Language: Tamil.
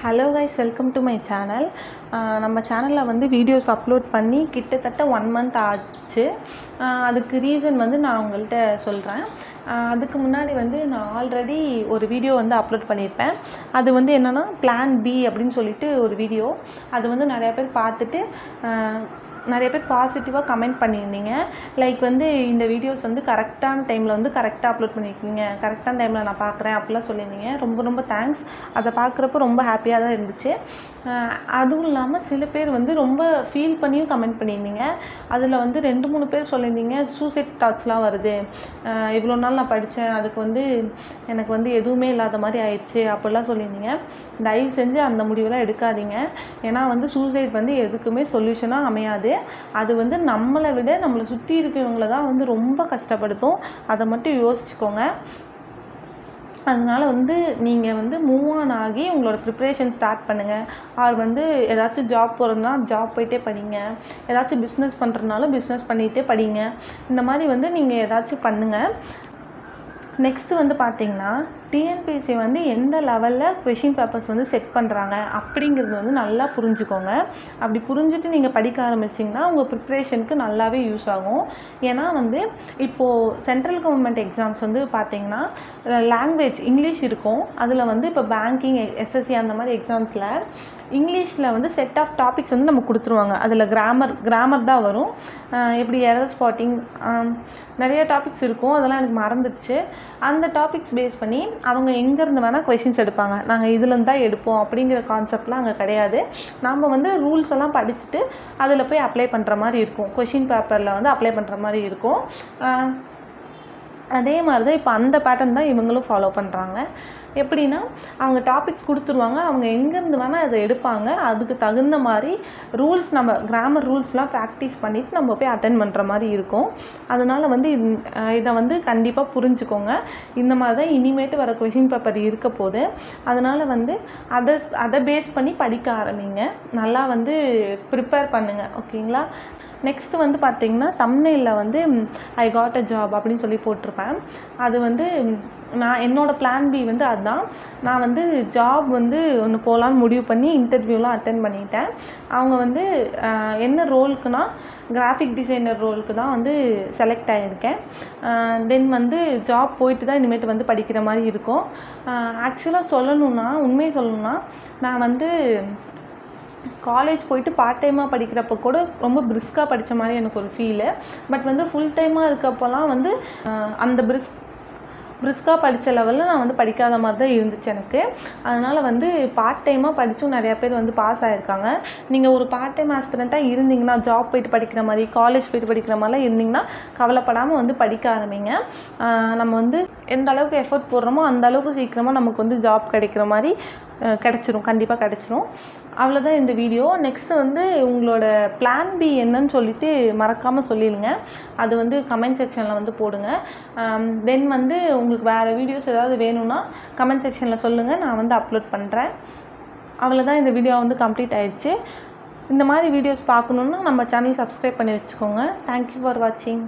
Hello guys welcome to my channel நம்ம சேனலில் வந்து வீடியோஸ் அப்லோட் பண்ணி கிட்டத்தட்ட ஒன் மந்த் ஆச்சு. அதுக்கு ரீசன் வந்து நான் உங்கள்கிட்ட சொல்கிறேன் அதுக்கு முன்னாடி வந்து நான் ஆல்ரெடி ஒரு வீடியோ வந்து அப்லோட் பண்ணியிருப்பேன். அது வந்து என்னென்னா பிளான் பி அப்படின்னு சொல்லிட்டு ஒரு வீடியோ அது வந்து நிறையா பேர் பார்த்துட்டு நிறைய பேர் பாசிட்டிவாக கமெண்ட் பண்ணியிருந்தீங்க. லைக் வந்து இந்த வீடியோஸ் வந்து கரெக்டான டைமில் வந்து கரெக்டாக அப்லோட் பண்ணியிருக்கீங்க. கரெக்டான டைமில் நான் பார்க்குறேன் அப்படிலாம் சொல்லியிருந்தீங்க. ரொம்ப ரொம்ப தேங்க்ஸ் அதை பார்க்குறப்ப ரொம்ப ஹாப்பியாக தான் இருந்துச்சு. அதுவும் இல்லாமல் சில பேர் வந்து ரொம்ப ஃபீல் பண்ணியும் கமெண்ட் பண்ணியிருந்தீங்க. அதில் வந்து ரெண்டு மூணு பேர் சொல்லியிருந்தீங்க சூசைட் தாட்ஸ்லாம் வருது. இவ்வளோ நாள் நான் படித்தேன். அதுக்கு வந்து எனக்கு வந்து எதுவுமே இல்லாத மாதிரி ஆயிடுச்சு. அப்படிலாம் சொல்லியிருந்தீங்க. தயவு செஞ்சு அந்த முடிவெல்லாம் எடுக்காதீங்க. ஏன்னா வந்து சூசைட் வந்து எதுக்குமே சொல்யூஷனாக அமையாது. அது வந்து நம்மளை விட நம்மளை சுற்றி இருக்கிறவங்கள தான் வந்து ரொம்ப கஷ்டப்படுத்தும். அதை மட்டும் யோசிச்சுக்கோங்க. அதனால் வந்து நீங்கள் வந்து மூவ் ஆன் ஆகி உங்களோட ப்ரிப்ரேஷன் ஸ்டார்ட் பண்ணுங்கள் ஆர் வந்து ஏதாச்சும் ஜாப் போகிறதுனா ஜாப் போயிட்டே படிங்க. ஏதாச்சும் பிஸ்னஸ் பண்ணுறதுனாலும் பிஸ்னஸ் பண்ணிகிட்டே படிங்க. இந்த மாதிரி வந்து நீங்கள் ஏதாச்சும் பண்ணுங்கள் நெக்ஸ்ட்டு வந்து பார்த்திங்கன்னா டிஎன்பிஎஸ்சி வந்து எந்த லெவலில் கொஷின் பேப்பர்ஸ் வந்து செட் பண்ணுறாங்க அப்படிங்கிறது வந்து நல்லா புரிஞ்சுக்கோங்க. அப்படி புரிஞ்சுட்டு நீங்கள் படிக்க ஆரம்பிச்சிங்கன்னா உங்கள் ப்ரிப்ரேஷனுக்கு நல்லாவே யூஸ் ஆகும். ஏன்னா வந்து இப்போது சென்ட்ரல் கவர்மெண்ட் எக்ஸாம்ஸ் வந்து பார்த்திங்கன்னா லாங்குவேஜ் இங்கிலீஷ் இருக்கும். அதில் வந்து இப்போ பேங்கிங் எஸ்எஸ்சி அந்த மாதிரி எக்ஸாம்ஸில் இங்கிலீஷில் வந்து செட் ஆஃப் டாபிக்ஸ் வந்து நம்ம கொடுத்துருவாங்க. அதில் கிராமர் கிராமர் தான் வரும். எப்படி எரர் ஸ்பாட்டிங் நிறைய டாபிக்ஸ் இருக்கும். அதெல்லாம் எனக்கு மறந்துடுச்சு. அந்த டாபிக்ஸ் பேஸ் பண்ணி அவங்க எங்கேருந்து வேணால் கொஷின்ஸ் எடுப்பாங்க. நாங்கள் இதுலேருந்து தான் எடுப்போம் அப்படிங்கிற கான்செப்ட்லாம் அங்கே கிடையாது. நாம் வந்து ரூல்ஸ் எல்லாம் படிச்சுட்டு அதில் போய் அப்ளை பண்ணுற மாதிரி இருக்கும். கொஷின் பேப்பரில் வந்து அப்ளை பண்ணுற மாதிரி இருக்கும். அதே மாதிரி தான் இப்போ அந்த பேட்டர்ன் தான் இவங்களும் ஃபாலோ பண்ணுறாங்க எப்படின்னா அவங்க டாபிக்ஸ் கொடுத்துருவாங்க அவங்க எங்கேருந்து வேணால் அதை எடுப்பாங்க. அதுக்கு தகுந்த மாதிரி ரூல்ஸ் நம்ம கிராமர் ரூல்ஸ்லாம் ப்ராக்டிஸ் பண்ணிவிட்டு நம்ம போய் அட்டன் பண்ணுற மாதிரி இருக்கும். அதனால் வந்து இதை வந்து கண்டிப்பாக புரிஞ்சுக்கோங்க. இந்த மாதிரி தான் இனிமேட்டு வர கொஷின் பேப்பர் இருக்க போது அதனால் வந்து அதை அதை பேஸ் பண்ணி படிக்க ஆரம்பிங்க. நல்லா வந்து ப்ரிப்பேர் பண்ணுங்கள் ஓகேங்களா நெக்ஸ்ட்டு வந்து பார்த்தீங்கன்னா தம்னையில் வந்து ஐ காட் அ ஜாப் அப்படின்னு சொல்லி போட்டிருப்பேன். அது வந்து நான் என்னோடய பிளான் பி வந்து அதுதான் நான் வந்து ஜாப் வந்து ஒன்று போகலான்னு முடிவு பண்ணி இன்டர்வியூலாம் அட்டன் பண்ணிட்டேன். அவங்க வந்து என்ன ரோலுக்குன்னா கிராஃபிக் டிசைனர் ரோலுக்கு தான் வந்து செலக்ட் ஆகியிருக்கேன் தென் வந்து ஜாப் போயிட்டு தான் இனிமேட்டு வந்து படிக்கிற மாதிரி இருக்கும். ஆக்சுவலாக சொல்லணுன்னா உண்மையை சொல்லணுன்னா நான் வந்து காலேஜ் போயிட்டு பார்ட் டைமாக படிக்கிறப்ப கூட ரொம்ப பிரிஸ்காக படித்த மாதிரி எனக்கு ஒரு ஃபீலு பட் வந்து ஃபுல் டைமாக இருக்கப்போலாம் வந்து அந்த பிரிஸ்க் பிரிஸ்காக படித்த லெவலில் நான் வந்து படிக்காத மாதிரி தான் இருந்துச்சு எனக்கு. அதனால் வந்து பார்ட் டைமாக படித்தும் நிறையா பேர் வந்து பாஸ் ஆகிருக்காங்க நீங்கள் ஒரு பார்ட் டைம் ஆஸ்பிரண்ட்டாக இருந்தீங்கன்னா ஜாப் போயிட்டு படிக்கிற மாதிரி காலேஜ் போயிட்டு படிக்கிற மாதிரிலாம் இருந்தீங்கன்னா கவலைப்படாமல் வந்து படிக்க ஆரம்பிங்க. நம்ம வந்து எந்த அளவுக்கு எஃபர்ட் போடுறோமோ அந்த அளவுக்கு சீக்கிரமாக நமக்கு வந்து ஜாப் கிடைக்கிற மாதிரி கிடச்சிரும். கண்டிப்பாக கிடச்சிரும். அவ்வளோதான் இந்த வீடியோ நெக்ஸ்ட்டு வந்து உங்களோட பிளான் பி என்னன்னு சொல்லிட்டு மறக்காமல் சொல்லிடுங்க அது வந்து கமெண்ட் செக்ஷனில் வந்து போடுங்க. தென் வந்து உங்களுக்கு வேறு வீடியோஸ் ஏதாவது வேணும்னா கமெண்ட் செக்ஷனில் சொல்லுங்கள் நான் வந்து அப்லோட் பண்ணுறேன் அவ்வளோதான் இந்த வீடியோ வந்து கம்ப்ளீட் ஆயிடுச்சு. இந்த மாதிரி வீடியோஸ் பார்க்கணுன்னா நம்ம சேனல் சப்ஸ்கிரைப் பண்ணி வச்சுக்கோங்க. தேங்க்யூ ஃபார் வாட்சிங்